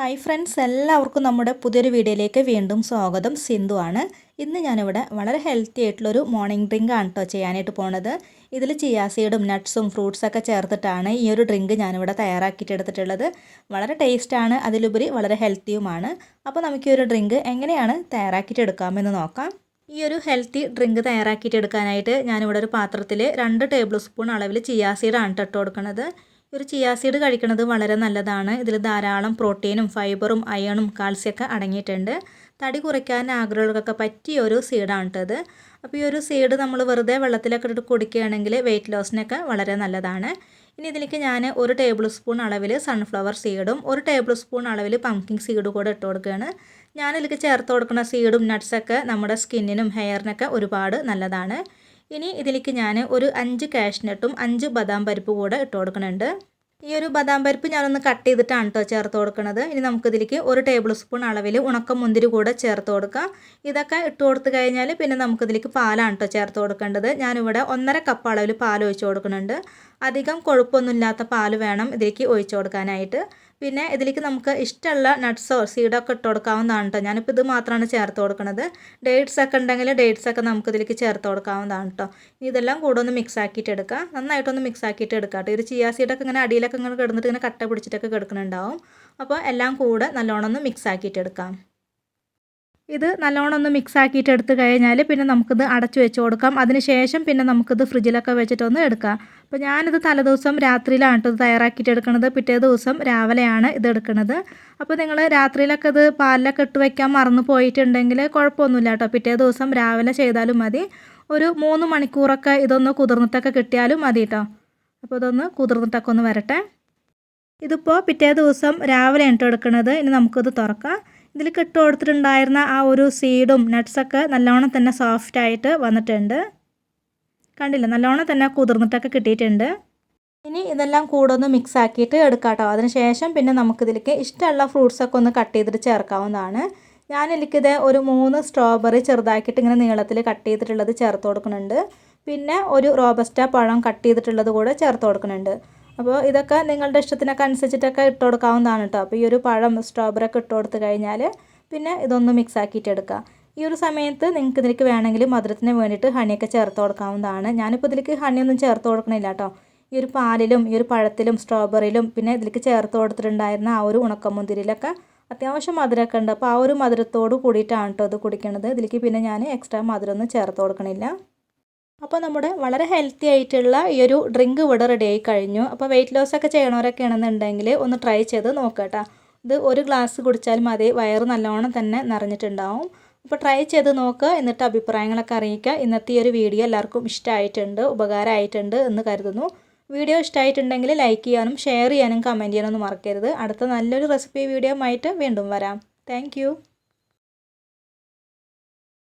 Hi friends എല്ലാവർക്കും നമ്മുടെ പുതിയൊരു വീഡിയോയിലേക്ക് വീണ്ടും സ്വാഗതം. സിന്ധു ആണ്. ഇന്ന് ഞാനിവിടെ വളരെ ഹെൽത്തി ആയിട്ടുള്ളൊരു മോർണിംഗ് ഡ്രിങ്ക് ആണ് കേട്ടോ ചെയ്യാനായിട്ട് പോണത്. ഇതിൽ ചിയാസീഡും നട്ട്സും ഫ്രൂട്ട്സൊക്കെ ചേർത്തിട്ടാണ് ഈ ഒരു ഡ്രിങ്ക് ഞാനിവിടെ തയ്യാറാക്കിയിട്ട് എടുത്തിട്ടുള്ളത്. വളരെ ടേസ്റ്റാണ് അതിലുപരി വളരെ ഹെൽത്തിയുമാണ് അപ്പോൾ നമുക്ക് ഈ ഒരു ഡ്രിങ്ക് എങ്ങനെയാണ് തയ്യാറാക്കിയിട്ട് എടുക്കാമെന്ന് നോക്കാം. ഈ ഒരു ഹെൽത്തി ഡ്രിങ്ക് തയ്യാറാക്കിയിട്ട് എടുക്കാനായിട്ട് ഞാനിവിടെ ഒരു പാത്രത്തിൽ രണ്ട് ടേബിൾ സ്പൂൺ അളവിൽ ചിയാസീഡാണ് ഇട്ട് കൊടുക്കുന്നത് ഒരു ചിയാ സീഡ് കഴിക്കുന്നത് വളരെ നല്ലതാണ്. ഇതിൽ ധാരാളം പ്രോട്ടീനും ഫൈബറും അയണും കാൽസ്യമൊക്കെ അടങ്ങിയിട്ടുണ്ട്. തടി കുറയ്ക്കാൻ ആഗ്രഹങ്ങൾക്കൊക്കെ പറ്റിയ ഒരു സീഡാണ് കേട്ടത് അപ്പോൾ ഈ ഒരു സീഡ് നമ്മൾ വെറുതെ വെള്ളത്തിലൊക്കെ ഇട്ട് കുടിക്കുകയാണെങ്കിൽ വെയിറ്റ് ലോസിനൊക്കെ വളരെ നല്ലതാണ്. ഇനി ഇതിലേക്ക് ഞാൻ ഒരു ടേബിൾ സ്പൂൺ അളവിൽ സൺഫ്ലവർ സീഡും ഒരു ടേബിൾ സ്പൂൺ അളവിൽ പംകിൻ സീഡ് കൂടെ ഇട്ട് കൊടുക്കുകയാണ്. ഞാനിതിലേക്ക് ചേർത്ത് കൊടുക്കുന്ന സീഡും നട്ട്സൊക്കെ നമ്മുടെ സ്കിന്നിനും ഹെയറിനൊക്കെ ഒരുപാട് നല്ലതാണ്. ഇനി ഇതിലേക്ക് ഞാൻ ഒരു അഞ്ച് കാഷ്നട്ടും അഞ്ച് ബദാം പരിപ്പ് കൂടെ ഇട്ട് കൊടുക്കുന്നുണ്ട്. ഈ ഒരു ബദാം പരിപ്പ് ഞാനൊന്ന് കട്ട് ചെയ്തിട്ടാണ് കേട്ടോ ചേർത്ത് കൊടുക്കുന്നത്. ഇനി നമുക്കിതിലേക്ക് ഒരു ടേബിൾ സ്പൂൺ അളവിൽ ഉണക്ക മുന്തിരി കൂടെ ചേർത്ത് കൊടുക്കാം. ഇതൊക്കെ ഇട്ട് കൊടുത്ത് കഴിഞ്ഞാൽ പിന്നെ നമുക്കിതിലേക്ക് പാലാണ് കേട്ടോ ചേർത്ത് കൊടുക്കേണ്ടത്. ഞാനിവിടെ ഒന്നര കപ്പ് അളവിൽ പാൽ ഒഴിച്ച് കൊടുക്കുന്നുണ്ട്. അധികം കൊഴുപ്പൊന്നുമില്ലാത്ത പാൽ വേണം ഇതിലേക്ക് ഒഴിച്ച് കൊടുക്കാനായിട്ട്. പിന്നെ ഇതിലേക്ക് നമുക്ക് ഇഷ്ടമുള്ള നട്ട്സോ സീഡോ ഒക്കെ ഇട്ട് കൊടുക്കാവുന്നതാണ് കേട്ടോ ഞാനിപ്പോൾ ഇത് മാത്രമാണ് ചേർത്ത് കൊടുക്കുന്നത് ഡേറ്റ്സ് ഒക്കെ ഉണ്ടെങ്കിൽ ഡേറ്റ്സ് ഒക്കെ നമുക്ക് ഇതിലേക്ക് ചേർത്ത് കൊടുക്കാവുന്നതാണ് കേട്ടോ ഇതെല്ലാം കൂടെ ഒന്ന് മിക്സ് ആക്കിയിട്ട് എടുക്കാം. നന്നായിട്ടൊന്ന് മിക്സ് ആക്കിയിട്ട് എടുക്കാം കേട്ടോ ഇത് ചിയാ സീഡൊക്കെ ഇങ്ങനെ അടിയിലൊക്കെ ഇങ്ങനെ കിടന്നിട്ട് ഇങ്ങനെ കട്ട പിടിച്ചിട്ടൊക്കെ കിടക്കുന്നുണ്ടാവും അപ്പോൾ എല്ലാം കൂടെ നല്ലോണം ഒന്ന് മിക്സ് ആക്കിയിട്ട് എടുക്കാം. ഇത് നല്ലോണം ഒന്ന് മിക്സ് ആക്കിയിട്ട് എടുത്തു കഴിഞ്ഞാൽ പിന്നെ നമുക്കിത് അടച്ചു വെച്ച് കൊടുക്കാം. അതിന് ശേഷം പിന്നെ നമുക്കിത് ഫ്രിഡ്ജിലൊക്കെ വെച്ചിട്ടൊന്ന് എടുക്കാം. അപ്പോൾ ഞാനിത് തലേദിവസം രാത്രിയിലാണ് ഇത് തയ്യാറാക്കിയിട്ട് എടുക്കുന്നത് പിറ്റേ ദിവസം രാവിലെയാണ് ഇത് എടുക്കുന്നത് അപ്പോൾ നിങ്ങൾ രാത്രിയിലൊക്കെ ഇത് പാലിലൊക്കെ ഇട്ട് വയ്ക്കാൻ മറന്നു പോയിട്ടുണ്ടെങ്കിൽ കുഴപ്പമൊന്നുമില്ല കേട്ടോ. പിറ്റേ ദിവസം രാവിലെ ചെയ്താലും മതി. ഒരു മൂന്ന് മണിക്കൂറൊക്കെ ഇതൊന്ന് കുതിർന്നിട്ടൊക്കെ കിട്ടിയാലും മതി കേട്ടോ. അപ്പോൾ ഇതൊന്ന് കുതിർന്നിട്ടൊക്കെ ഒന്ന് വരട്ടെ. ഇതിപ്പോൾ പിറ്റേ ദിവസം രാവിലെ ഇട്ട് എടുക്കുന്നത് ഇനി നമുക്കിത് തുറക്കാം. ഇതിൽ ഇട്ട് കൊടുത്തിട്ടുണ്ടായിരുന്ന ആ ഒരു സീഡും നട്ട്സൊക്കെ നല്ലോണം തന്നെ സോഫ്റ്റായിട്ട് വന്നിട്ടുണ്ട്. കണ്ടില്ല? നല്ലോണം തന്നെ കുതിർന്നിട്ടൊക്കെ കിട്ടിയിട്ടുണ്ട്. ഇനി ഇതെല്ലാം കൂടെ ഒന്ന് മിക്സ് ആക്കിയിട്ട് എടുക്കാം കേട്ടോ അതിനുശേഷം പിന്നെ നമുക്കിതിലേക്ക് ഇഷ്ടമുള്ള ഫ്രൂട്ട്സൊക്കെ ഒന്ന് കട്ട് ചെയ്തിട്ട് ചേർക്കാവുന്നതാണ്. ഞാൻ എനിക്കിത് ഒരു മൂന്ന് സ്ട്രോബെറി ചെറുതാക്കിയിട്ട് ഇങ്ങനെ നീളത്തിൽ കട്ട് ചെയ്തിട്ടുള്ളത് ചേർത്ത് കൊടുക്കുന്നുണ്ട്. പിന്നെ ഒരു റോബസ്റ്റ പഴം കട്ട് ചെയ്തിട്ടുള്ളത് കൂടെ ചേർത്ത് കൊടുക്കുന്നുണ്ട്. അപ്പോൾ ഇതൊക്കെ നിങ്ങളുടെ ഇഷ്ടത്തിനൊക്കെ അനുസരിച്ചിട്ടൊക്കെ ഇട്ട് കൊടുക്കാവുന്നതാണ് കേട്ടോ അപ്പോൾ ഈ ഒരു പഴം സ്ട്രോബെറി ഒക്കെ ഇട്ട് കൊടുത്ത് കഴിഞ്ഞാൽ പിന്നെ ഇതൊന്ന് മിക്സ് ആക്കിയിട്ട് എടുക്കുക. ഈ ഒരു സമയത്ത് നിങ്ങൾക്ക് ഇതിലേക്ക് വേണമെങ്കിൽ മധുരത്തിന് വേണ്ടിയിട്ട് ഹണിയൊക്കെ ചേർത്ത് കൊടുക്കാവുന്നതാണ്. ഞാനിപ്പോൾ ഇതിലേക്ക് ഹണിയൊന്നും ചേർത്ത് കൊടുക്കണില്ല കേട്ടോ ഈ ഒരു പാലിലും ഈ ഒരു പഴത്തിലും സ്ട്രോബെറിയിലും പിന്നെ ഇതിലേക്ക് ചേർത്ത് കൊടുത്തിട്ടുണ്ടായിരുന്ന ആ ഒരു ഉണക്കമുന്തിരിയിലൊക്കെ അത്യാവശ്യം മധുരമൊക്കെ ഉണ്ട്. അപ്പോൾ ആ ഒരു മധുരത്തോട് കൂടിയിട്ടാണ് കേട്ടോ ഇത് കുടിക്കണത്. ഇതിലേക്ക് പിന്നെ ഞാൻ എക്സ്ട്രാ മധുരമൊന്നും ചേർത്ത് കൊടുക്കണില്ല. അപ്പോൾ നമ്മുടെ വളരെ ഹെൽത്തി ആയിട്ടുള്ള ഈ ഒരു ഡ്രിങ്ക് ഇവിടെ റെഡി ആയി കഴിഞ്ഞു. അപ്പോൾ വെയിറ്റ് ലോസ് ഒക്കെ ചെയ്യണവരൊക്കെ ആണെന്നുണ്ടെങ്കിൽ ഒന്ന് ട്രൈ ചെയ്ത് നോക്കുക ഇത് ഒരു ഗ്ലാസ് കുടിച്ചാൽ മതി. വയറ് നല്ലോണം തന്നെ നിറഞ്ഞിട്ടുണ്ടാവും. അപ്പോൾ ട്രൈ ചെയ്ത് നോക്കുക എന്നിട്ട് അഭിപ്രായങ്ങളൊക്കെ അറിയിക്കുക. ഇന്നത്തെ ഈ ഒരു വീഡിയോ എല്ലാവർക്കും ഇഷ്ടമായിട്ടുണ്ട് ഉപകാരമായിട്ടുണ്ട് എന്ന് കരുതുന്നു. വീഡിയോ ഇഷ്ടമായിട്ടുണ്ടെങ്കിൽ ലൈക്ക് ചെയ്യാനും ഷെയർ ചെയ്യാനും കമന്റ് ചെയ്യാനൊന്നും മറക്കരുത്. അടുത്ത നല്ലൊരു റെസിപ്പി വീഡിയോ ആയിട്ട് വീണ്ടും വരാം. താങ്ക്